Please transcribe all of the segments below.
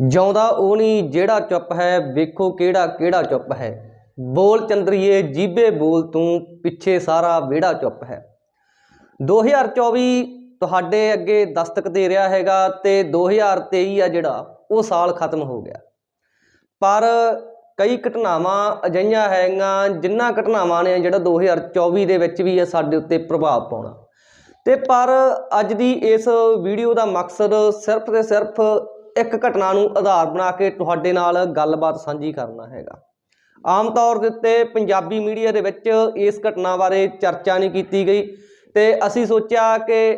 ਜਿਉਂਦਾ ਉਹ ਨਹੀਂ ਜਿਹੜਾ ਚੁੱਪ ਹੈ, ਵੇਖੋ ਕਿਹੜਾ ਕਿਹੜਾ ਚੁੱਪ ਹੈ। ਬੋਲ ਚੰਦਰੀਏ, ਜੀਬੇ ਬੋਲ ਤੂੰ, ਪਿੱਛੇ ਸਾਰਾ ਵਿਹੜਾ ਚੁੱਪ ਹੈ। 2024 ਤੁਹਾਡੇ ਅੱਗੇ ਦਸਤਕ ਦੇ ਰਿਹਾ ਹੈਗਾ ਤੇ 2023 ਆ ਜਿਹੜਾ, ਉਹ ਸਾਲ ਖਤਮ ਹੋ ਗਿਆ। ਪਰ ਕਈ ਘਟਨਾਵਾਂ ਅਜਿਹੀਆਂ ਹੈਗੀਆਂ ਜਿਨ੍ਹਾਂ ਘਟਨਾਵਾਂ ਨੇ ਜਿਹੜਾ 2024 ਦੇ ਵਿੱਚ ਵੀ ਇਹ ਸਾਡੇ ਉੱਤੇ ਪ੍ਰਭਾਵ ਪਾਉਣਾ। ਤੇ ਪਰ ਅੱਜ ਦੀ ਇਸ ਵੀਡੀਓ ਦਾ ਮਕਸਦ ਸਿਰਫ ਤੇ ਸਿਰਫ ਇੱਕ ਘਟਨਾ ਨੂੰ ਆਧਾਰ ਬਣਾ ਕੇ ਤੁਹਾਡੇ ਨਾਲ ਗੱਲਬਾਤ ਸਾਂਝੀ ਕਰਨਾ ਹੈਗਾ। ਆਮ ਤੌਰ ਦੇ ਉੱਤੇ ਪੰਜਾਬੀ ਮੀਡੀਆ ਦੇ ਵਿੱਚ ਇਸ ਘਟਨਾ ਬਾਰੇ ਚਰਚਾ ਨਹੀਂ ਕੀਤੀ ਗਈ ਤੇ ਅਸੀਂ ਸੋਚਿਆ ਕਿ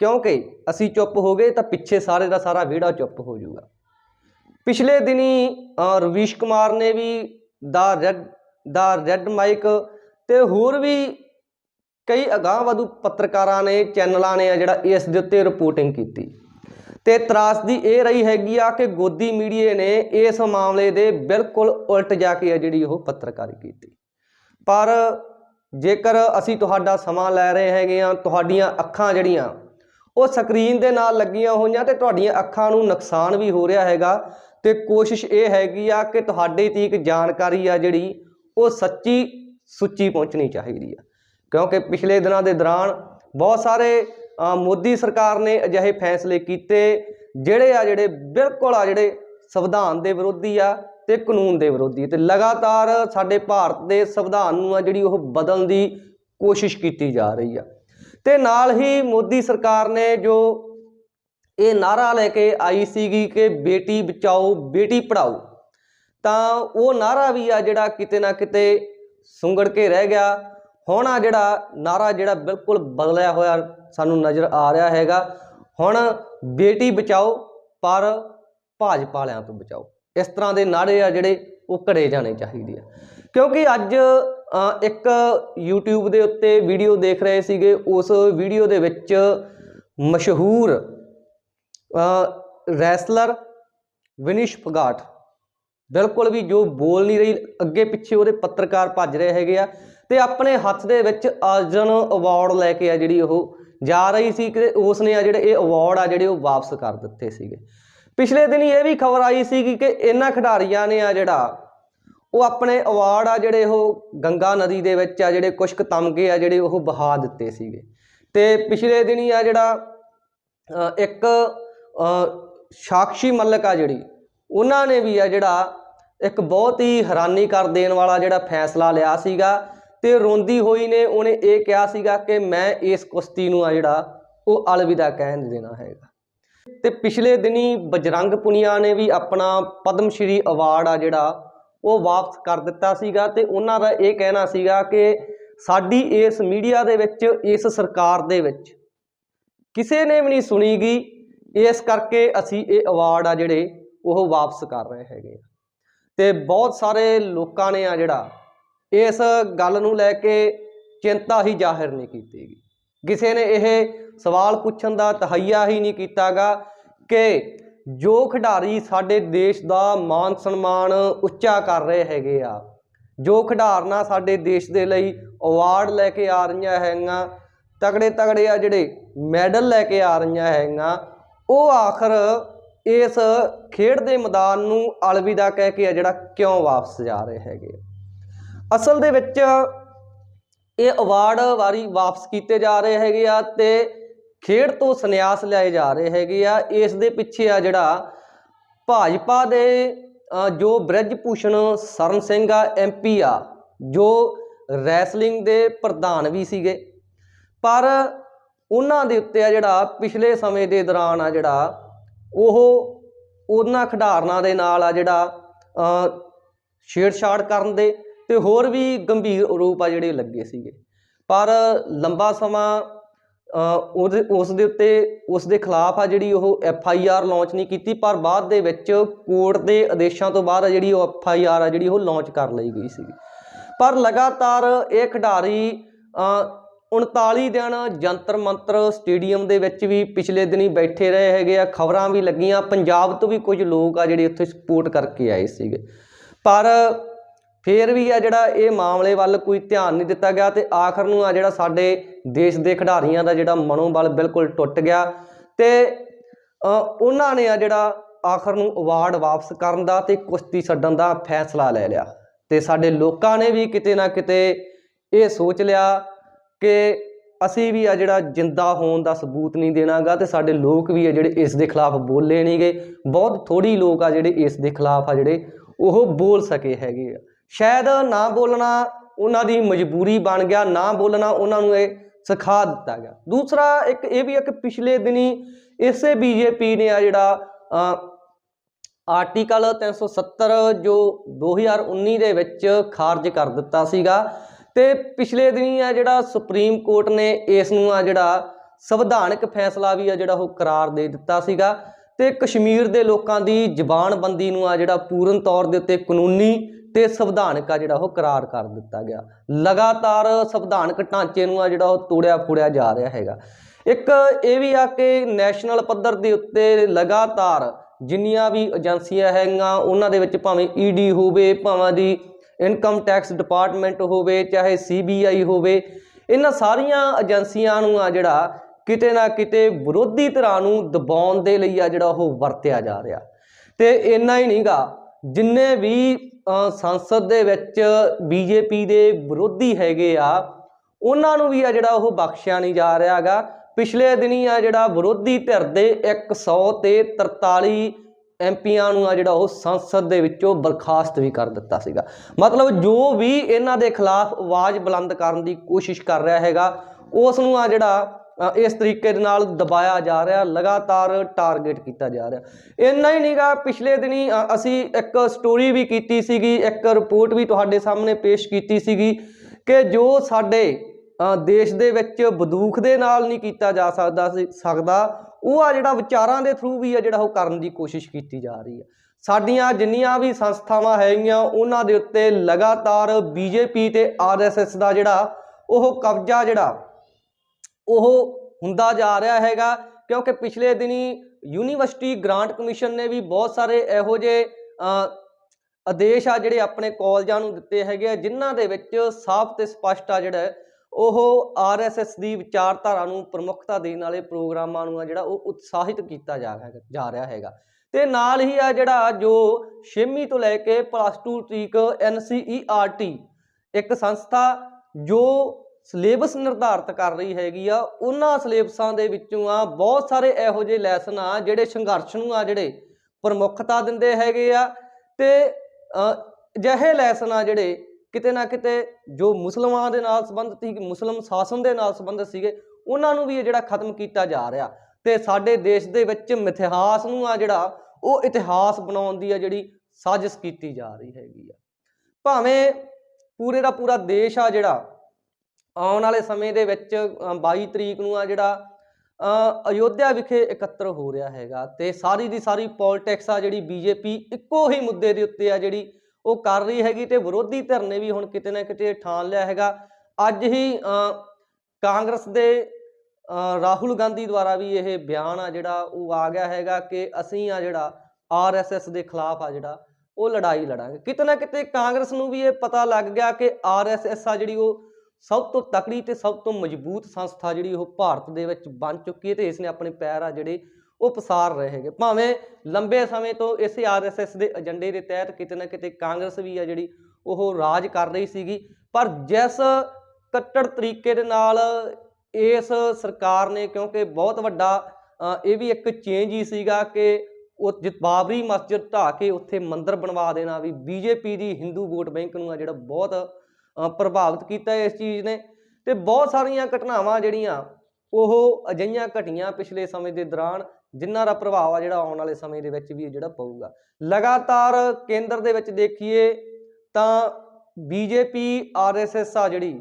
ਕਿਉਂਕਿ ਅਸੀਂ ਚੁੱਪ ਹੋ ਗਏ ਤਾਂ ਪਿੱਛੇ ਸਾਰੇ ਦਾ ਸਾਰਾ ਵਿਹੜਾ ਚੁੱਪ ਹੋ ਜਾਊਗਾ। ਪਿਛਲੇ ਦਿਨੀ ਰਵੀਸ਼ ਕੁਮਾਰ ਨੇ ਵੀ the red the red mic ਤੇ ਹੋਰ ਵੀ ਕਈ ਅਗਾਂਹਵਧੂ ਪੱਤਰਕਾਰਾਂ ਨੇ, ਚੈਨਲਾਂ ਨੇ ਆ ਜਿਹੜਾ ਇਸ ਦੇ ਉੱਤੇ ਰਿਪੋਰਟਿੰਗ ਕੀਤੀ। ਤੇ ਤਰਾਸਦੀ ਇਹ ਰਹੀ ਹੈਗੀ ਆ ਕਿ ਗੋਦੀ ਮੀਡੀਏ ਨੇ ਇਸ ਮਾਮਲੇ ਦੇ ਬਿਲਕੁਲ ਉਲਟ ਜਾ ਕੇ ਆ ਜਿਹੜੀ ਉਹ ਪੱਤਰਕਾਰੀ ਕੀਤੀ। ਪਰ ਜੇਕਰ ਅਸੀਂ ਤੁਹਾਡਾ ਸਮਾਂ ਲੈ ਰਹੇ ਹੈਗੇ ਆ, ਤੁਹਾਡੀਆਂ ਅੱਖਾਂ ਜਿਹੜੀਆਂ, ਉਹ ਸਕਰੀਨ ਦੇ ਨਾਲ ਲੱਗੀਆਂ ਹੋਈਆਂ ਤੇ ਤੁਹਾਡੀਆਂ ਅੱਖਾਂ ਨੂੰ ਨੁਕਸਾਨ ਵੀ ਹੋ ਰਿਹਾ ਹੈਗਾ ਤੇ ਕੋਸ਼ਿਸ਼ ਇਹ ਹੈਗੀ ਆ ਕਿ ਤੁਹਾਡੇ ਤੀਕ ਜਾਣਕਾਰੀ ਆ ਜਿਹੜੀ, ਉਹ ਸੱਚੀ ਸੁੱਚੀ ਪਹੁੰਚਣੀ ਚਾਹੀਦੀ ਆ। ਕਿਉਂਕਿ ਪਿਛਲੇ ਦਿਨਾਂ ਦੇ ਦੌਰਾਨ ਬਹੁਤ ਸਾਰੇ ਮੋਦੀ ਸਰਕਾਰ ਨੇ ਅਜਿਹੇ ਫੈਸਲੇ ਕੀਤੇ, ਜਿਹੜੇ ਆ ਜਿਹੜੇ ਬਿਲਕੁਲ ਆ ਜਿਹੜੇ ਸੰਵਿਧਾਨ ਦੇ ਵਿਰੋਧੀ ਆ ਤੇ ਕਾਨੂੰਨ ਦੇ ਵਿਰੋਧੀ ਤੇ ਲਗਾਤਾਰ ਸਾਡੇ ਭਾਰਤ ਦੇ ਸੰਵਿਧਾਨ ਨੂੰ ਆ ਜਿਹੜੀ ਉਹ ਬਦਲਣ ਦੀ ਕੋਸ਼ਿਸ਼ ਕੀਤੀ ਜਾ ਰਹੀ ਆ। ਤੇ ਨਾਲ ਹੀ ਮੋਦੀ ਸਰਕਾਰ ਨੇ ਜੋ ਇਹ ਨਾਰਾ ਲੈ ਕੇ ਆਈ ਸੀਗੀ ਕਿ ਬੇਟੀ ਬਚਾਓ, ਬੇਟੀ ਪੜਾਓ ਤਾਂ ਉਹ ਨਾਰਾ ਵੀ ਆ ਜਿਹੜਾ ਕਿਤੇ ਨਾ ਕਿਤੇ ਸੁੰਗੜ ਕੇ ਰਹਿ ਗਿਆ। ਹੁਣ ਆ ਜਿਹੜਾ ਨਾਰਾ ਜਿਹੜਾ ਬਿਲਕੁਲ ਬਦਲਿਆ ਹੋਇਆ ਸਾਨੂੰ ਨਜ਼ਰ ਆ ਰਿਹਾ ਹੈਗਾ, ਹੁਣ ਬੇਟੀ ਬਚਾਓ ਪਰ ਭਾਜਪਾ ਵਾਲਿਆਂ ਤੋਂ ਬਚਾਓ। ਇਸ ਤਰ੍ਹਾਂ ਦੇ ਨਾਰੇ ਆ ਜਿਹੜੇ ਉਹ ਘੜੇ ਜਾਣੇ ਚਾਹੀਦੇ ਆ। ਕਿਉਂਕਿ ਅੱਜ ਇੱਕ YouTube ਦੇ ਉੱਤੇ ਵੀਡੀਓ ਦੇਖ ਰਹੇ ਸੀਗੇ, ਉਸ ਵੀਡੀਓ ਦੇ ਵਿੱਚ ਮਸ਼ਹੂਰ ਰੈਸਲਰ ਵਿਨਿਸ਼ ਫਗਾਟ ਬਿਲਕੁਲ ਵੀ ਜੋ ਬੋਲ ਨਹੀਂ ਰਹੀ, ਅੱਗੇ ਪਿੱਛੇ ਉਹਦੇ ਪੱਤਰਕਾਰ ਭੱਜ ਰਹੇ ਹੈਗੇ ਆ। ਤੇ ਆਪਣੇ ਹੱਥ ਦੇ ਵਿੱਚ ਅਰਜਨ ਅਵਾਰਡ ਲੈ ਕੇ ਆ ਜਿਹੜੀ ਉਹ ਜਾ ਰਹੀ ਸੀ ਕਿ ਉਸ ਨੇ ਆ ਜਿਹੜੇ ਇਹ ਅਵਾਰਡ ਆ ਜਿਹੜੇ ਉਹ ਵਾਪਸ ਕਰ ਦਿੱਤੇ ਸੀਗੇ। ਪਿਛਲੇ ਦਿਨੀ ਇਹ ਵੀ ਖਬਰ ਆਈ ਸੀ ਕਿ ਇਹਨਾਂ ਖਿਡਾਰੀਆਂ ਨੇ ਆ ਜਿਹੜਾ ਉਹ ਆਪਣੇ ਅਵਾਰਡ ਆ ਜਿਹੜੇ ਉਹ ਗੰਗਾ ਨਦੀ ਦੇ ਵਿੱਚ ਆ ਜਿਹੜੇ ਕੁਝ ਕੁ ਤਮਗੇ ਆ ਜਿਹੜੇ ਉਹ ਬਹਾ ਦਿੱਤੇ ਸੀਗੇ। ਤੇ ਪਿਛਲੇ ਦਿਨੀ ਆ ਜਿਹੜਾ ਇੱਕ ਸਾਕਸ਼ੀ ਮੱਲਕ ਆ ਜਿਹੜੀ, ਉਹਨਾਂ ਨੇ ਵੀ ਆ ਜਿਹੜਾ ਇੱਕ ਬਹੁਤ ਹੀ ਹੈਰਾਨੀ ਕਰ ਦੇਣ ਵਾਲਾ ਜਿਹੜਾ ਫੈਸਲਾ ਲਿਆ ਸੀਗਾ ਤੇ ਰੋਂਦੀ ਹੋਈ ਨੇ, ਉਹਨੇ ਇਹ ਕਿਹਾ ਸੀਗਾ ਕਿ ਮੈਂ ਇਸ ਕੁਸ਼ਤੀ ਨੂੰ ਆ ਜਿਹੜਾ, ਉਹ ਅਲਵਿਦਾ ਕਹਿਣ ਦੇਣਾ ਹੈਗਾ। ਤੇ ਪਿਛਲੇ ਦਿਨੀ ਬਜਰੰਗ ਪੁਨੀਆ ਨੇ ਵੀ ਆਪਣਾ ਪਦਮ ਸ਼੍ਰੀ ਅਵਾਰਡ ਆ ਜਿਹੜਾ, ਉਹ ਵਾਪਸ ਕਰ ਦਿੱਤਾ ਸੀਗਾ ਤੇ ਉਹਨਾਂ ਦਾ ਇਹ ਕਹਿਣਾ ਸੀਗਾ ਕਿ ਸਾਡੀ ਇਸ ਮੀਡੀਆ ਦੇ ਵਿੱਚ, ਇਸ ਸਰਕਾਰ ਦੇ ਵਿੱਚ ਕਿਸੇ ਨੇ ਵੀ ਨਹੀਂ ਸੁਣੀਗੀ ਇਸ ਕਰਕੇ ਅਸੀਂ ਇਹ ਅਵਾਰਡ ਆ ਜਿਹੜੇ, ਉਹ ਵਾਪਸ ਕਰ ਰਹੇ ਹੈਗੇ ਆ। ਤੇ ਬਹੁਤ ਸਾਰੇ ਲੋਕਾਂ ਨੇ ਆ ਜਿਹੜਾ ਇਸ ਗੱਲ ਨੂੰ ਲੈ ਕੇ ਚਿੰਤਾ ਹੀ ਜ਼ਾਹਿਰ ਨਹੀਂ ਕੀਤੀ ਗਈ ਕਿਸੇ ਨੇ ਇਹ ਸਵਾਲ ਪੁੱਛਣ ਦਾ ਤਹਈਆ ਹੀ ਨਹੀਂ ਕੀਤਾਗਾ ਕਿ ਜੋ ਖਿਡਾਰੀ ਸਾਡੇ ਦੇਸ਼ ਦਾ ਮਾਨ ਸਨਮਾਨ ਉੱਚਾ ਕਰ ਰਹੇ ਹੈਗੇ ਆ, ਜੋ ਖਿਡਾਰਨਾ ਸਾਡੇ ਦੇਸ਼ ਦੇ ਲਈ ਅਵਾਰਡ ਲੈ ਕੇ ਆ ਰਹੀਆਂ ਹੈਗੀਆਂ ਤਗੜੇ ਤਗੜੇ ਆ ਜਿਹੜੇ ਮੈਡਲ ਲੈ ਕੇ ਆ ਰਹੀਆਂ ਹੈਗੀਆਂ, ਉਹ ਆਖਰ ਇਸ ਖੇਡ ਦੇ ਮੈਦਾਨ ਨੂੰ ਅਲਵਿਦਾ ਕਹਿ ਕੇ ਆ ਜਿਹੜਾ ਕਿਉਂ ਵਾਪਸ ਜਾ ਰਹੇ ਹੈਗੇ ਆ? ਅਸਲ ਦੇ ਵਿੱਚ ਇਹ ਅਵਾਰਡ ਵਾਰੀ ਵਾਪਸ ਕੀਤੇ ਜਾ ਰਹੇ ਹੈਗੇ ਆ ਤੇ ਖੇਡ ਤੋਂ ਸੰਨਿਆਸ ਲਿਆਏ ਜਾ ਰਹੇ ਹੈਗੇ ਆ। ਇਸ ਦੇ ਪਿੱਛੇ ਆ ਜਿਹੜਾ ਭਾਜਪਾ ਦੇ ਜੋ ਬ੍ਰਿਜ ਭੂਸ਼ਣ ਸਰਨ ਸਿੰਘ ਆ ਐਮਪੀ ਆ, ਜੋ ਰੈਸਲਿੰਗ ਦੇ ਪ੍ਰਧਾਨ ਵੀ ਸੀਗੇ। ਪਰ ਉਹਨਾਂ ਦੇ ਉੱਤੇ ਆ ਜਿਹੜਾ ਪਿਛਲੇ ਸਮੇਂ ਦੇ ਦੌਰਾਨ ਆ ਜਿਹੜਾ ਉਹ ਉਹਨਾਂ ਖਿਡਾਰਨਾਂ ਦੇ ਨਾਲ ਆ ਜਿਹੜਾ ਛੇੜਛਾੜ ਕਰਨ ਦੇ ਤੇ ਹੋਰ ਵੀ ਗੰਭੀਰ ਰੂਪ ਆ ਜਿਹੜੇ ਲੱਗੇ ਸੀਗੇ। ਪਰ ਲੰਬਾ ਸਮਾਂ ਅ, ਉਸ ਦੇ ਉੱਤੇ ਉਸ ਦੇ ਖਿਲਾਫ ਆ ਜਿਹੜੀ ਉਹ ਐਫ ਆਈ ਆਰ ਲਾਂਚ ਨਹੀਂ ਕੀਤੀ ਪਰ ਬਾਅਦ ਦੇ ਵਿੱਚ ਕੋਰਟ ਦੇ ਆਦੇਸ਼ਾਂ ਤੋਂ ਬਾਅਦ ਆ ਜਿਹੜੀ ਉਹ ਐਫ ਆਈ ਆਰ ਆ ਜਿਹੜੀ ਉਹ ਲਾਂਚ ਕਰ ਲਈ ਗਈ ਸੀ ਪਰ ਲਗਾਤਾਰ ਇਹ ਖਿਡਾਰੀ ਅ, 39 ਦਿਨ ਜੰਤਰ ਮੰਤਰ ਸਟੇਡੀਅਮ ਦੇ ਵਿੱਚ ਵੀ ਪਿਛਲੇ ਦਿਨੀ ਬੈਠੇ ਰਹੇ ਹੈਗੇ ਆ ਖਬਰਾਂ ਵੀ ਲੱਗੀਆਂ ਪੰਜਾਬ ਤੋਂ ਵੀ ਕੁਝ ਲੋਕ ਆ ਜਿਹੜੇ ਉੱਥੇ ਸਪੋਰਟ ਕਰਕੇ ਆਏ ਸੀਗੇ। ਪਰ ਫੇਰ ਵੀ ਆ ਜਿਹੜਾ ਇਹ ਮਾਮਲੇ ਵੱਲ ਕੋਈ ਧਿਆਨ ਨਹੀਂ ਦਿੱਤਾ ਗਿਆ ਤੇ ਆਖਰ ਨੂੰ ਆ ਜਿਹੜਾ ਸਾਡੇ ਦੇਸ਼ ਦੇ ਖਿਡਾਰੀਆਂ ਦਾ ਜਿਹੜਾ ਮਨੋਬਲ ਬਿਲਕੁਲ ਟੁੱਟ ਗਿਆ ਤੇ ਉਹਨਾਂ ਨੇ ਆ ਜਿਹੜਾ ਆਖਰ ਨੂੰ ਅਵਾਰਡ ਵਾਪਸ ਕਰਨ ਦਾ ਤੇ ਕੁਸ਼ਤੀ ਛੱਡਣ ਦਾ ਫੈਸਲਾ ਲੈ ਲਿਆ। ਤੇ ਸਾਡੇ ਲੋਕਾਂ ਨੇ ਵੀ ਕਿਤੇ ਨਾ ਕਿਤੇ ਇਹ ਸੋਚ ਲਿਆ ਕਿ ਅਸੀਂ ਵੀ ਆ ਜਿਹੜਾ ਜਿੰਦਾ ਹੋਣ ਦਾ ਸਬੂਤ ਨਹੀਂ ਦੇਣਾਗਾ ਤੇ ਸਾਡੇ ਲੋਕ ਵੀ ਆ ਜਿਹੜੇ ਇਸ ਦੇ ਖਿਲਾਫ ਬੋਲੇ ਨਹੀਂਗੇ। ਬਹੁਤ ਥੋੜੀ ਲੋਕ ਆ ਜਿਹੜੇ ਇਸ ਦੇ ਖਿਲਾਫ ਆ ਜਿਹੜੇ ਉਹ ਬੋਲ ਸਕੇ ਹੈਗੇ ਆ। ਸ਼ਾਇਦ ਨਾ ਬੋਲਣਾ ਉਹਨਾਂ ਦੀ ਮਜਬੂਰੀ ਬਣ ਗਿਆ ਨਾ ਬੋਲਣਾ ਉਹਨਾਂ ਨੂੰ ਇਹ ਸਿਖਾ ਦਿੱਤਾ ਗਿਆ। ਦੂਸਰਾ ਇੱਕ ਇਹ ਵੀ ਹੈ ਕਿ ਪਿਛਲੇ ਦਿਨੀ ਇਸੇ ਬੀਜੇਪੀ ਨੇ ਆ ਜਿਹੜਾ ਅ, ਆਰਟੀਕਲ 370 ਜੋ 2019 ਦੇ ਵਿੱਚ ਖਾਰਜ ਕਰ ਦਿੱਤਾ ਸੀਗਾ ਤੇ ਪਿਛਲੇ ਦਿਨੀ ਆ ਜਿਹੜਾ ਸੁਪਰੀਮ ਕੋਰਟ ਨੇ ਇਸ ਨੂੰ ਆ ਜਿਹੜਾ ਸੰਵਿਧਾਨਕ ਫੈਸਲਾ ਵੀ ਆ ਜਿਹੜਾ ਉਹ ਕਰਾਰ ਦੇ ਦਿੱਤਾ ਸੀਗਾ ਤੇ ਕਸ਼ਮੀਰ ਦੇ ਲੋਕਾਂ ਦੀ ਜ਼ਬਾਨਬੰਦੀ ਨੂੰ ਆ ਜਿਹੜਾ ਪੂਰਨ ਤੌਰ ਦੇ ਉੱਤੇ ਕਾਨੂੰਨੀ ਤੇ ਸੰਵਿਧਾਨਕ ਆ ਜਿਹੜਾ ਉਹ ਕਰਾਰ ਕਰ ਦਿੱਤਾ ਗਿਆ। ਲਗਾਤਾਰ ਸੰਵਿਧਾਨਕ ਢਾਂਚੇ ਨੂੰ ਆ ਜਿਹੜਾ ਉਹ ਤੋੜਿਆ ਫੋੜਿਆ ਜਾ ਰਿਹਾ ਹੈਗਾ। ਇੱਕ ਇਹ ਵੀ ਆ ਕਿ ਨੈਸ਼ਨਲ ਪੱਧਰ ਦੇ ਉੱਤੇ ਲਗਾਤਾਰ ਜਿੰਨੀਆਂ ਵੀ ਏਜੰਸੀਆਂ ਹੈਗੀਆਂ, ਉਹਨਾਂ ਦੇ ਵਿੱਚ ਭਾਵੇਂ ਈਡੀ ਹੋਵੇ, ਭਾਵੇਂ ਦੀ ਇਨਕਮ ਟੈਕਸ ਡਿਪਾਰਟਮੈਂਟ ਹੋਵੇ, ਚਾਹੇ ਸੀਬੀਆਈ ਹੋਵੇ, ਇਹਨਾਂ ਸਾਰੀਆਂ ਏਜੰਸੀਆਂ ਨੂੰ ਆ ਜਿਹੜਾ ਕਿਤੇ ਨਾ ਕਿਤੇ ਵਿਰੋਧੀ ਧਿਰਾਂ ਨੂੰ ਦਬਾਉਣ ਦੇ ਲਈ ਆ ਜਿਹੜਾ ਉਹ ਵਰਤਿਆ ਜਾ ਰਿਹਾ। ਤੇ ਇੰਨਾ ਹੀ ਨਹੀਂਗਾ ਜਿੰਨੇ ਵੀ ਸੰਸਦ ਦੇ ਵਿੱਚ ਬੀਜੇਪੀ ਦੇ ਵਿਰੋਧੀ ਹੈਗੇ ਆ, ਉਹਨਾਂ ਨੂੰ ਵੀ ਆ ਜਿਹੜਾ ਉਹ ਬਖਸ਼ਿਆ ਨਹੀਂ ਜਾ ਰਿਹਾ ਹੈਗਾ। ਪਿਛਲੇ ਦਿਨੀ ਆ ਜਿਹੜਾ ਵਿਰੋਧੀ ਧਿਰ ਦੇ 100 ਤੇ 43 ਐਮਪੀਆਂ ਨੂੰ ਆ ਜਿਹੜਾ ਉਹ ਸੰਸਦ ਦੇ ਵਿੱਚੋਂ ਬਰਖਾਸਤ ਵੀ ਕਰ ਦਿੱਤਾ ਸੀਗਾ। ਮਤਲਬ ਜੋ ਵੀ ਇਹਨਾਂ ਦੇ ਖਿਲਾਫ ਆਵਾਜ਼ ਬੁਲੰਦ ਕਰਨ ਦੀ ਕੋਸ਼ਿਸ਼ ਕਰ ਰਿਹਾ ਹੈਗਾ, ਉਸ ਨੂੰ ਆ ਜਿਹੜਾ ਇਸ ਤਰੀਕੇ ਦੇ ਨਾਲ ਦਬਾਇਆ ਜਾ ਰਿਹਾ, ਲਗਾਤਾਰ ਟਾਰਗੇਟ ਕੀਤਾ ਜਾ ਰਿਹਾ। ਇੰਨਾ ਹੀ ਨਹੀਂਗਾ, ਪਿਛਲੇ ਦਿਨੀ ਅਸੀਂ ਇੱਕ ਸਟੋਰੀ ਵੀ ਕੀਤੀ ਸੀਗੀ, ਇੱਕ ਰਿਪੋਰਟ ਵੀ ਤੁਹਾਡੇ ਸਾਹਮਣੇ ਪੇਸ਼ ਕੀਤੀ ਸੀਗੀ ਕਿ ਜੋ ਸਾਡੇ ਦੇਸ਼ ਦੇ ਵਿੱਚ ਬੰਦੂਕ ਦੇ ਨਾਲ ਨਹੀਂ ਕੀਤਾ ਜਾ ਸਕਦਾ ਸੀ, ਸਕਦਾ, ਉਹ ਆ ਜਿਹੜਾ ਵਿਚਾਰਾਂ ਦੇ ਥਰੂ ਵੀ ਆ ਜਿਹੜਾ ਉਹ ਕਰਨ ਦੀ ਕੋਸ਼ਿਸ਼ ਕੀਤੀ ਜਾ ਰਹੀ ਹੈ ਸਾਡੀਆਂ ਜਿੰਨੀਆਂ ਵੀ ਸੰਸਥਾਵਾਂ ਹੈਗੀਆਂ, ਉਹਨਾਂ ਦੇ ਉੱਤੇ ਲਗਾਤਾਰ ਬੀਜੇਪੀ ਤੇ ਆਰਐਸਐਸ ਦਾ ਜਿਹੜਾ, ਉਹ ਕਬਜ਼ਾ ਜਿਹੜਾ ਉਹ ਹੁੰਦਾ ਜਾ ਰਿਹਾ ਹੈਗਾ, ਕਿਉਂਕਿ ਪਿਛਲੇ ਦਿਨੀ ਯੂਨੀਵਰਸਿਟੀ ਗ੍ਰਾਂਟ ਕਮਿਸ਼ਨ ਨੇ ਵੀ ਬਹੁਤ ਸਾਰੇ ਇਹੋ ਜਿਹੇ ਆਦੇਸ਼ ਆ ਜਿਹੜੇ ਆਪਣੇ ਕਾਲਜਾਂ ਨੂੰ ਦਿੱਤੇ ਹੈਗੇ ਆ, ਜਿਨ੍ਹਾਂ ਦੇ ਵਿੱਚ ਸਾਫ਼ ਤੇ ਸਪਸ਼ਟ ਆ ਜਿਹੜਾ, ਉਹ ਆਰਐਸਐਸ ਦੀ ਵਿਚਾਰਧਾਰਾ ਨੂੰ ਪ੍ਰਮੁੱਖਤਾ ਦੇਣ ਵਾਲੇ ਪ੍ਰੋਗਰਾਮਾਂ ਨੂੰ ਆ ਜਿਹੜਾ ਉਹ ਉਤਸ਼ਾਹਿਤ ਕੀਤਾ ਜਾ ਰਿਹਾ ਜਾ ਰਿਹਾ ਹੈਗਾ। ਤੇ ਨਾਲ ਹੀ ਆ ਜਿਹੜਾ ਜੋ 6ਵੀਂ ਤੋਂ ਲੈ ਕੇ ਪਲੱਸ 2 ਤੀਕ NCERT ਇੱਕ ਸੰਸਥਾ ਜੋ ਸਿਲੇਬਸ ਨਿਰਧਾਰਤ ਕਰ ਰਹੀ ਹੈਗੀ ਆ, ਉਹਨਾਂ ਸਿਲੇਬਸਾਂ ਦੇ ਵਿੱਚੋਂ ਆ ਬਹੁਤ ਸਾਰੇ ਇਹੋ ਜਿਹੇ ਲੈਸਨ ਆ ਜਿਹੜੇ ਸੰਘਰਸ਼ ਨੂੰ ਆ ਜਿਹੜੇ ਪ੍ਰਮੁੱਖਤਾ ਦਿੰਦੇ ਹੈਗੇ ਆ ਤੇ ਅਜਿਹੇ ਲੈਸਨ ਆ ਜਿਹੜੇ ਕਿਤੇ ਨਾ ਕਿਤੇ ਜੋ ਮੁਸਲਮਾਨਾਂ ਦੇ ਨਾਲ ਸੰਬੰਧਿਤ ਸੀ, ਮੁਸਲਮ ਸ਼ਾਸਨ ਦੇ ਨਾਲ ਸੰਬੰਧਿਤ ਸੀਗੇ, ਉਹਨਾਂ ਨੂੰ ਵੀ ਇਹ ਜਿਹੜਾ ਖਤਮ ਕੀਤਾ ਜਾ ਰਿਹਾ। ਤੇ ਸਾਡੇ ਦੇਸ਼ ਦੇ ਵਿੱਚ ਮਿਥਿਹਾਸ ਨੂੰ ਆ ਜਿਹੜਾ ਉਹ ਇਤਿਹਾਸ ਬਣਾਉਣ ਦੀ ਆ ਜਿਹੜੀ ਸਾਜ਼ਿਸ਼ ਕੀਤੀ ਜਾ ਰਹੀ ਹੈਗੀ ਆ। ਭਾਵੇਂ ਪੂਰੇ ਦਾ ਪੂਰਾ ਦੇਸ਼ ਆ ਜਿਹੜਾ ਆਉਣ ਵਾਲੇ ਸਮੇਂ ਦੇ ਵਿੱਚ ਅ, 22 ਤਰੀਕ ਨੂੰ ਆ ਜਿਹੜਾ ਅਯੋਧਿਆ ਵਿਖੇ ਇਕੱਤਰ ਹੋ ਰਿਹਾ ਹੈਗਾ ਤੇ ਸਾਰੀ ਦੀ ਸਾਰੀ ਪੋਲਿਟਿਕਸ ਆ ਜਿਹੜੀ ਬੀਜੇਪੀ ਇੱਕੋ ਹੀ ਮੁੱਦੇ ਦੇ ਉੱਤੇ ਆ ਜਿਹੜੀ ਉਹ ਕਰ ਰਹੀ ਹੈਗੀ ਤੇ ਵਿਰੋਧੀ ਧਿਰ ਨੇ ਵੀ ਹੁਣ ਕਿਤੇ ਨਾ ਕਿਤੇ ਠਾਣ ਲਿਆ ਹੈਗਾ। ਅੱਜ ਹੀ ਕਾਂਗਰਸ ਦੇ ਰਾਹੁਲ ਗਾਂਧੀ ਦੁਆਰਾ ਵੀ ਇਹ ਬਿਆਨ ਆ ਜਿਹੜਾ ਉਹ ਆ ਗਿਆ ਹੈਗਾ ਕਿ ਅਸੀਂ ਆ ਜਿਹੜਾ ਆਰਐਸਐਸ ਦੇ ਖਿਲਾਫ ਆ ਜਿਹੜਾ ਉਹ ਲੜਾਈ ਲੜਾਂਗੇ। ਕਿਤੇ ਨਾ ਕਿਤੇ ਕਾਂਗਰਸ ਨੂੰ ਵੀ ਇਹ ਪਤਾ ਲੱਗ ਗਿਆ ਕਿ ਆਰਐਸਐਸ ਆ ਜਿਹੜੀ ਉਹ ਸਭ ਤੋਂ ਤਕੜੀ ਤੇ ਸਭ ਤੋਂ ਮਜ਼ਬੂਤ ਸੰਸਥਾ ਜਿਹੜੀ ਉਹ ਭਾਰਤ ਦੇ ਵਿੱਚ ਬਣ ਚੁੱਕੀ ਹੈ ਤੇ ਇਸ ਨੇ ਆਪਣੇ ਪੈਰ ਆ ਜਿਹੜੇ ਉਹ ਪਸਾਰ ਰਹੇ ਹੈਗੇ। ਭਾਵੇਂ ਲੰਬੇ ਸਮੇਂ ਤੋਂ ਇਸੇ ਆਰਐਸਐਸ ਦੇ ਏਜੰਡੇ ਦੇ ਤਹਿਤ ਕਿਤੇ ਨਾ ਕਿਤੇ ਕਾਂਗਰਸ ਵੀ ਆ ਜਿਹੜੀ ਉਹ ਰਾਜ ਕਰ ਰਹੀ ਸੀਗੀ, ਪਰ ਜਿਸ ਕੱਟੜ ਤਰੀਕੇ ਦੇ ਨਾਲ ਇਸ ਸਰਕਾਰ ਨੇ, ਕਿਉਂਕਿ ਬਹੁਤ ਵੱਡਾ ਇਹ ਵੀ ਇੱਕ ਚੇਂਜ ਹੀ ਸੀਗਾ ਕਿ ਉਹ ਜਿ- ਬਾਬਰੀ ਮਸਜਿਦ ਢਾਹ ਕੇ ਉੱਥੇ ਮੰਦਿਰ ਬਣਵਾ ਦੇਣਾ ਵੀ ਬੀਜੇਪੀ ਦੀ ਹਿੰਦੂ ਵੋਟ ਬੈਂਕ ਨੂੰ ਆ ਜਿਹੜਾ ਬਹੁਤ ਪ੍ਰਭਾਵਿਤ ਕੀਤਾ ਇਸ ਚੀਜ਼ ਨੇ ਤੇ ਬਹੁਤ ਸਾਰੀਆਂ ਘਟਨਾਵਾਂ ਜਿਹੜੀਆਂ ਉਹ ਅਜਿਹੀਆਂ ਘਟੀਆਂ ਪਿਛਲੇ ਸਮੇਂ ਦੇ ਦੌਰਾਨ ਜਿਨ੍ਹਾਂ ਦਾ ਪ੍ਰਭਾਵ ਆ ਜਿਹੜਾ ਆਉਣ ਵਾਲੇ ਸਮੇਂ ਦੇ ਵਿੱਚ ਵੀ ਜਿਹੜਾ ਪਊਗਾ। ਲਗਾਤਾਰ ਕੇਂਦਰ ਦੇ ਵਿੱਚ ਦੇਖੀਏ ਤਾਂ ਬੀਜੇਪੀ, ਆਰਐਸਐਸ ਆ ਜਿਹੜੀ,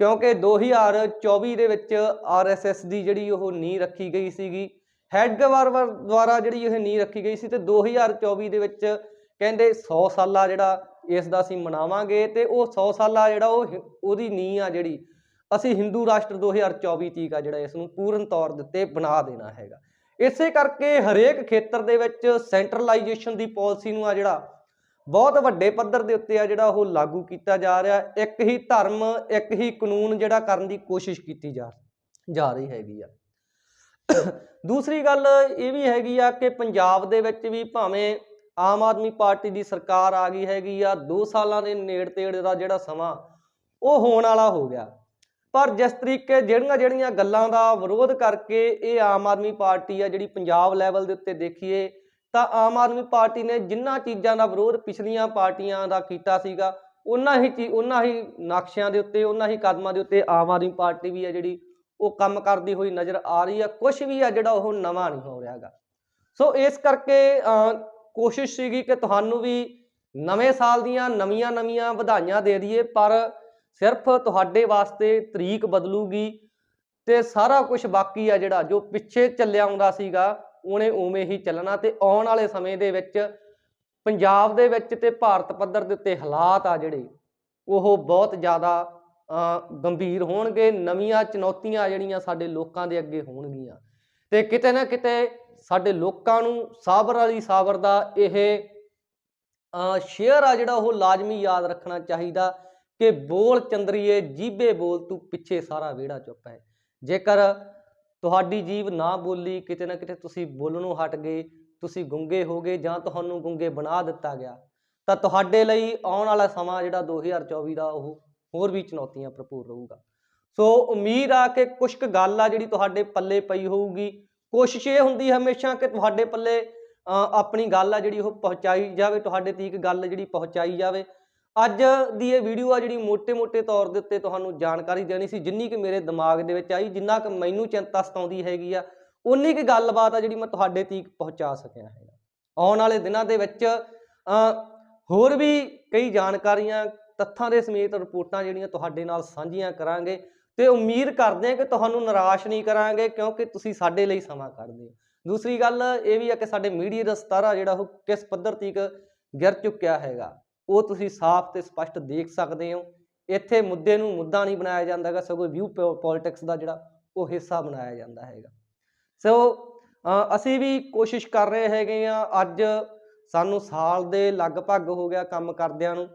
ਕਿਉਂਕਿ 2024 ਦੇ ਵਿੱਚ ਆਰਐਸਐਸ ਦੀ ਜਿਹੜੀ ਉਹ ਨੀਂਹ ਰੱਖੀ ਗਈ ਸੀਗੀ ਹੈਡਗਵਾਰ ਦੁਆਰਾ ਜਿਹੜੀ ਇਹ ਨੀਂਹ ਰੱਖੀ ਗਈ ਸੀ ਤੇ 2024 ਦੇ ਵਿੱਚ ਕਹਿੰਦੇ 100 ਸਾਲਾ ਜਿਹੜਾ ਇਸ ਦਾ ਅਸੀਂ ਮਨਾਵਾਂਗੇ ਤੇ ਉਹ 100 ਸਾਲਾ ਜਿਹੜਾ ਉਹ ਹਿ- ਉਹਦੀ ਨੀਂਹ ਆ ਜਿਹੜੀ, ਅਸੀਂ ਹਿੰਦੂ ਰਾਸ਼ਟਰ 2024 ਤੀਕ ਆ ਜਿਹੜਾ ਇਸ ਨੂੰ ਪੂਰਨ ਤੌਰ ਦੇ ਉੱਤੇ ਬਣਾ ਦੇਣਾ ਹੈਗਾ। ਇਸੇ ਕਰਕੇ ਹਰੇਕ ਖੇਤਰ ਦੇ ਵਿੱਚ ਸੈਂਟਰਲਾਈਜੇਸ਼ਨ ਦੀ ਪਾਲਿਸੀ ਨੂੰ ਆ ਜਿਹੜਾ ਬਹੁਤ ਵੱਡੇ ਪੱਧਰ ਦੇ ਉੱਤੇ ਆ ਜਿਹੜਾ ਉਹ ਲਾਗੂ ਕੀਤਾ ਜਾ ਰਿਹਾ, ਇੱਕ ਹੀ ਧਰਮ, ਇੱਕ ਹੀ ਕਾਨੂੰਨ ਜਿਹੜਾ ਕਰਨ ਦੀ ਕੋਸ਼ਿਸ਼ ਕੀਤੀ ਜਾ ਜਾ ਰਹੀ ਹੈਗੀ ਆ। ਦੂਸਰੀ ਗੱਲ ਇਹ ਵੀ ਹੈਗੀ ਆ ਕਿ ਪੰਜਾਬ ਦੇ ਵਿੱਚ ਵੀ ਭਾਵੇਂ ਆਮ ਆਦਮੀ ਪਾਰਟੀ ਦੀ ਸਰਕਾਰ ਆ ਗਈ ਹੈਗੀ ਆ 2 ਸਾਲਾਂ ਦੇ ਨੇੜ ਤੇੜ ਦਾ ਜਿਹੜਾ ਸਮਾਂ, ਉਹ ਹੋਣ ਵਾਲਾ ਹੋ ਗਿਆ। ਪਰ ਜਿਸ ਤਰੀਕੇ ਜਿਹੜੀਆਂ ਜਿਹੜੀਆਂ ਗੱਲਾਂ ਦਾ ਵਿਰੋਧ ਕਰਕੇ ਇਹ ਆਮ ਆਦਮੀ ਪਾਰਟੀ ਆ ਜਿਹੜੀ ਪੰਜਾਬ ਲੈਵਲ ਦੇ ਉੱਤੇ ਦੇਖੀਏ, ਤਾਂ ਆਮ ਆਦਮੀ ਪਾਰਟੀ ਨੇ ਜਿੰਨਾ ਚੀਜ਼ਾਂ ਦਾ ਵਿਰੋਧ ਪਿਛਲੀਆਂ ਪਾਰਟੀਆਂ ਦਾ ਕੀਤਾ ਸੀਗਾ, ਉਹਨਾਂ ਹੀ ਚੀ, ਉਹਨਾਂ ਹੀ ਨਕਸ਼ਿਆਂ ਦੇ ਉੱਤੇ, ਉਹਨਾਂ ਹੀ ਕਦਮਾਂ ਦੇ ਉੱਤੇ ਆਮ ਆਦਮੀ ਪਾਰਟੀ ਵੀ ਆ ਜਿਹੜੀ ਉਹ ਕੰਮ ਕਰਦੀ ਹੋਈ ਨਜ਼ਰ ਆ ਰਹੀ ਆ। ਕੁਝ ਵੀ ਆ ਜਿਹੜਾ ਉਹ ਨਵਾਂ ਨਹੀਂ ਹੋ ਰਿਹਾਗਾ ਸੋ ਇਸ ਕਰਕੇ ਕੋਸ਼ਿਸ਼ ਸੀਗੀ ਕਿ ਤੁਹਾਨੂੰ ਵੀ ਨਵੇਂ ਸਾਲ ਦੀਆਂ ਨਵੀਆਂ ਨਵੀਆਂ ਵਧਾਈਆਂ ਦੇ ਦਈਏ, ਪਰ ਸਿਰਫ ਤੁਹਾਡੇ ਵਾਸਤੇ ਤਰੀਕ ਬਦਲੂਗੀ ਤੇ ਸਾਰਾ ਕੁਝ ਬਾਕੀ ਆ ਜਿਹੜਾ, ਜੋ ਪਿੱਛੇ ਚੱਲਿਆ ਆਉਂਦਾ ਸੀਗਾ, ਉਹਨੇ ਉਵੇਂ ਹੀ ਚੱਲਣਾ ਤੇ ਆਉਣ ਵਾਲੇ ਸਮੇਂ ਦੇ ਵਿੱਚ ਪੰਜਾਬ ਦੇ ਵਿੱਚ ਤੇ ਭਾਰਤ ਪੱਧਰ ਦੇ ਉੱਤੇ ਹਾਲਾਤ ਆ ਜਿਹੜੇ, ਉਹ ਬਹੁਤ ਜ਼ਿਆਦਾ ਗੰਭੀਰ ਹੋਣਗੇ, ਨਵੀਆਂ ਚੁਣੌਤੀਆਂ ਜਿਹੜੀਆਂ ਸਾਡੇ ਲੋਕਾਂ ਦੇ ਅੱਗੇ ਹੋਣਗੀਆਂ ਤੇ ਕਿਤੇ ਨਾ ਕਿਤੇ ਸਾਡੇ ਲੋਕਾਂ ਨੂੰ ਸਾਬਰ ਵਾਲੀ ਸਾਬਰ ਦਾ ਇਹ ਸ਼ੇਅਰ ਆ ਜਿਹੜਾ ਉਹ ਲਾਜ਼ਮੀ ਯਾਦ ਰੱਖਣਾ ਚਾਹੀਦਾ ਕਿ ਬੋਲ ਚੰਦਰੀਏ, ਜੀਬੇ ਬੋਲ ਤੂੰ ਪਿੱਛੇ ਸਾਰਾ ਵਿਹੜਾ ਚੁੱਪ ਹੈ। ਜੇਕਰ ਤੁਹਾਡੀ ਜੀਭ ਨਾ ਬੋਲੀ, ਕਿਤੇ ਨਾ ਕਿਤੇ ਤੁਸੀਂ ਬੋਲਣੋਂ ਹਟ ਗਏ, ਤੁਸੀਂ ਗੁੰਗੇ ਹੋ ਗਏ ਜਾਂ ਤੁਹਾਨੂੰ ਗੁੰਗੇ ਬਣਾ ਦਿੱਤਾ ਗਿਆ, ਤਾਂ ਤੁਹਾਡੇ ਲਈ ਆਉਣ ਵਾਲਾ ਸਮਾਂ ਜਿਹੜਾ 2024 ਦਾ ਉਹ ਹੋਰ ਵੀ ਚੁਣੌਤੀਆਂ ਭਰਪੂਰ ਰਹੂਗਾ। ਸੋ ਉਮੀਦ ਆ ਕਿ ਕੁਝ ਕੁ ਗੱਲ ਆ ਜਿਹੜੀ ਤੁਹਾਡੇ ਪੱਲੇ ਪਈ ਹੋਊਗੀ। ਕੋਸ਼ਿਸ਼ ਇਹ ਹੁੰਦੀ ਹੈ ਹਮੇਸ਼ਾ ਕਿ ਤੁਹਾਡੇ ਪੱਲੇ ਆਪਣੀ ਗੱਲ ਆ ਜਿਹੜੀ ਉਹ ਪਹੁੰਚਾਈ ਜਾਵੇ, ਤੁਹਾਡੇ ਤੀਕ ਗੱਲ ਜਿਹੜੀ ਪਹੁੰਚਾਈ ਜਾਵੇ। ਅੱਜ ਦੀ ਇਹ ਵੀਡੀਓ ਆ ਜਿਹੜੀ ਮੋٹے-ਮੋٹے ਤੌਰ ਦੇ ਉੱਤੇ ਤੁਹਾਨੂੰ ਜਾਣਕਾਰੀ ਦੇਣੀ ਸੀ, ਜਿੰਨੀ ਕਿ ਮੇਰੇ ਦਿਮਾਗ ਦੇ ਵਿੱਚ ਆਈ, ਜਿੰਨਾ ਕਿ ਮੈਨੂੰ ਚਿੰਤਾ ਸਤਾਉਂਦੀ ਹੈਗੀ ਆ ਉਨੀ ਕਿ ਗੱਲਬਾਤ ਆ ਜਿਹੜੀ ਮੈਂ ਤੁਹਾਡੇ ਤੀਕ ਪਹੁੰਚਾ ਸਕਿਆ ਹੈਗਾ। ਆਉਣ ਵਾਲੇ ਦਿਨਾਂ ਦੇ ਵਿੱਚ ਹੋਰ ਵੀ ਕਈ ਜਾਣਕਾਰੀਆਂ, ਤੱਥਾਂ ਦੇ ਸਮੇਤ ਰਿਪੋਰਟਾਂ ਜਿਹੜੀਆਂ ਤੁਹਾਡੇ ਨਾਲ ਸਾਂਝੀਆਂ ਕਰਾਂਗੇ। ਤੇ ਉਮੀਦ ਕਰਦੇ ਹਾਂ ਕਿ ਤੁਹਾਨੂੰ ਨਿਰਾਸ਼ ਨਹੀਂ ਕਰਾਂਗੇ, ਕਿਉਂਕਿ ਤੁਸੀਂ ਸਾਡੇ ਲਈ ਸਮਾਂ ਕੱਢਦੇ ਹੋ। ਦੂਸਰੀ ਗੱਲ ਇਹ ਵੀ ਆ ਕਿ ਸਾਡੇ ਮੀਡੀਆ ਦਾ ਸਤਾਰਾ ਜਿਹੜਾ ਉਹ ਕਿਸ ਪੱਧਰ ਤੀਕ ਗਿਰ ਚੁੱਕਿਆ ਹੈਗਾ, ਉਹ ਤੁਸੀਂ ਸਾਫ਼ ਤੇ ਸਪਸ਼ਟ ਦੇਖ ਸਕਦੇ ਹੋ। ਇੱਥੇ ਮੁੱਦੇ ਨੂੰ ਮੁੱਦਾ ਨਹੀਂ ਬਣਾਇਆ ਜਾਂਦਾਗਾ ਸਗੋਂ ਵਿਊ ਪੋਲਿਟਿਕਸ ਦਾ ਜਿਹੜਾ ਉਹ ਹਿੱਸਾ ਬਣਾਇਆ ਜਾਂਦਾ ਹੈਗਾ। ਸੋ ਅਸੀਂ ਵੀ ਕੋਸ਼ਿਸ਼ ਕਰ ਰਹੇ ਹੈਗੇ ਆ ਅੱਜ ਸਾਨੂੰ ਸਾਲ ਦੇ ਲਗਭਗ ਹੋ ਗਿਆ ਕੰਮ ਕਰਦਿਆਂ ਨੂੰ।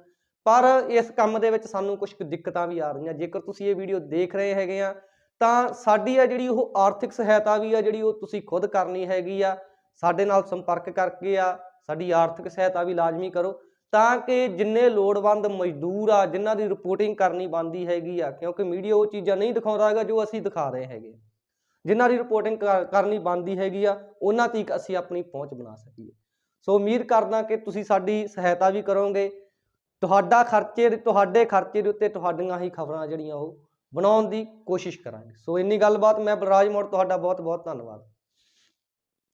ਪਰ ਇਸ ਕੰਮ ਦੇ ਵਿੱਚ ਸਾਨੂੰ ਕੁਝ ਦਿੱਕਤਾਂ ਵੀ ਆ ਰਹੀਆਂ। ਜੇਕਰ ਤੁਸੀਂ ਇਹ ਵੀਡੀਓ ਦੇਖ ਰਹੇ ਹੈਗੇ ਆ, ਤਾਂ ਸਾਡੀ ਆ ਜਿਹੜੀ ਉਹ ਆਰਥਿਕ ਸਹਾਇਤਾ ਵੀ ਆ, ਜਿਹੜੀ ਉਹ ਤੁਸੀਂ ਖੁਦ ਕਰਨੀ ਹੈਗੀ ਆ, ਸਾਡੇ ਨਾਲ ਸੰਪਰਕ ਕਰਕੇ ਆ, ਸਾਡੀ ਆਰਥਿਕ ਸਹਾਇਤਾ ਵੀ ਲਾਜ਼ਮੀ ਕਰੋ, ਤਾਂ ਕਿ ਜਿੰਨੇ ਲੋੜਵੰਦ ਮਜ਼ਦੂਰ ਆ, ਜਿਨ੍ਹਾਂ ਦੀ ਰਿਪੋਰਟਿੰਗ ਕਰਨੀ ਬੰਦੀ ਹੈਗੀ ਆ, ਕਿਉਂਕਿ ਮੀਡੀਆ ਉਹ ਚੀਜ਼ਾਂ ਨਹੀਂ ਦਿਖਾਉਂਦਾ ਹੈਗਾ ਜੋ ਅਸੀਂ ਦਿਖਾ ਰਹੇ ਹੈਗੇ। ਜਿਨ੍ਹਾਂ ਦੀ ਰਿਪੋਰਟਿੰਗ ਕਰਨੀ ਬੰਦੀ ਹੈਗੀ ਆ, ਉਹਨਾਂ ਤੱਕ ਅਸੀਂ ਆਪਣੀ ਪਹੁੰਚ ਬਣਾ ਸਕੀਏ। ਸੋ ਉਮੀਦ ਕਰਦਾ ਕਿ ਤੁਸੀਂ ਸਾਡੀ ਸਹਾਇਤਾ ਵੀ ਕਰੋਗੇ। ਤੁਹਾਡਾ ਖਰਚੇ ਤੁਹਾਡੇ ਖਰਚੇ ਦੇ ਉੱਤੇ ਤੁਹਾਡੀਆਂ ਹੀ ਖਬਰਾਂ ਜਿਹੜੀਆਂ ਉਹ ਬਣਾਉਣ ਦੀ ਕੋਸ਼ਿਸ਼ ਕਰਾਂਗੇ। ਸੋ ਇੰਨੀ ਗੱਲਬਾਤ ਮੈਂ ਬਲਰਾਜ ਮੋੜ, ਤੁਹਾਡਾ ਬਹੁਤ ਬਹੁਤ ਧੰਨਵਾਦ।